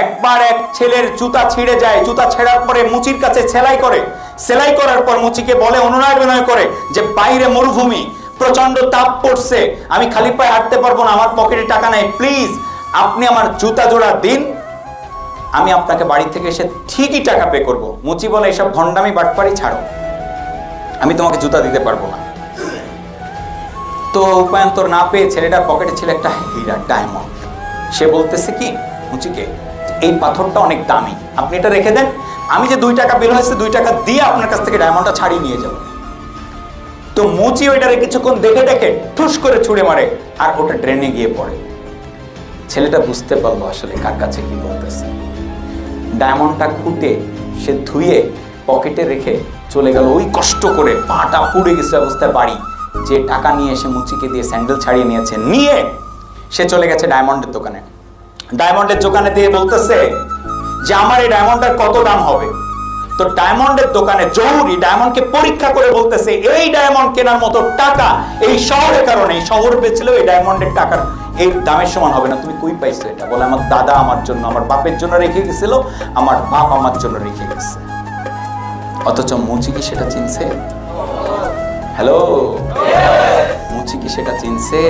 একবার এক ছেলের জুতা ছিঁড়ে যায়, জুতা ছেঁড়ার পরে মুচির কাছে সেলাই করে। সেলাই করার পর মুচিকে বলে, অনুনয় বিনয় করে, যে বাইরে মরুভূমি প্রচণ্ড তাপ পড়ছে, আমি খালি পায়ে হাঁটতে পারব না, আমার পকেটে টাকা নাই, প্লিজ, আপনি আমার জুতা জোড়া দিন, আমি আপনাকে বাড়ি থেকে এসে ঠিকই টাকা পে করব। মুচি বলে, এসব ভণ্ডামি বাটপাড়ি ছাড়ো, আমি তোমাকে জুতা দিতে পারব না। তো উপায়ন্তর না পেয়ে ছেলেটার পকেটে ছিল একটা হীরা ডায়মন্ড সে বলতেছে কি, মুচিকে এই পাথরটা অনেক দামি। আপনি এটা রেখে দেন। আমি যে দুই টাকা বিল হয়েছে, দুই টাকা দিয়ে আপনার কাছ থেকে ডায়মন্ডটা ছাড়িয়ে নিয়ে যাব। তো মুচি ওইটারে কিছুক্ষণ দেখে দেখে ঠুস করে ছুঁড়ে মারে আর ওটা ড্রেনে গিয়ে পড়ে। ছেলেটা বুঝতে পারল আসলে কার কাছে কি বলতেছে। ডায়মন্ডটা খুঁটে সে ধুয়ে পকেটে রেখে চলে গেল ওই কষ্ট করে পাটা পুড়ে গেছে অবস্থায় বাড়ি। যে টাকা নিয়ে এসে মুচিকে দিয়ে স্যান্ডেল ছাড়িয়ে নিয়েছে, নিয়ে সে চলে গেছে ডায়মন্ডের দোকানে। ডায়মন্ডের দোকানে দিয়ে বলতেছে যে আমার এই ডায়মন্ডের কত দাম হবে? তো ডায়মন্ডের দোকানে জরুরি ডায়মন্ডকে পরীক্ষা করে বলতেছে, এই ডায়মন্ড কেনার মতো টাকা এই শহরের কারণে শহর বেচলেও এই ডায়মন্ডের টাকার এই দামের সমান হবে না। তুমি কই পাইছো এটা? বলে, আমার দাদা আমার জন্য, আমার বাপের জন্য রেখে গেছিল, আমার বাপ আমার জন্য রেখে গেছে। অথচ মুচি কি সেটা চিনছে? হ্যালো মুচি কি সেটা চিনছে?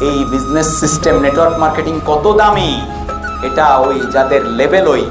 এই বিজনেস সিস্টেম নেটওয়ার্ক মার্কেটিং কত দামি? এটা ওই যাদের লেভেল ওই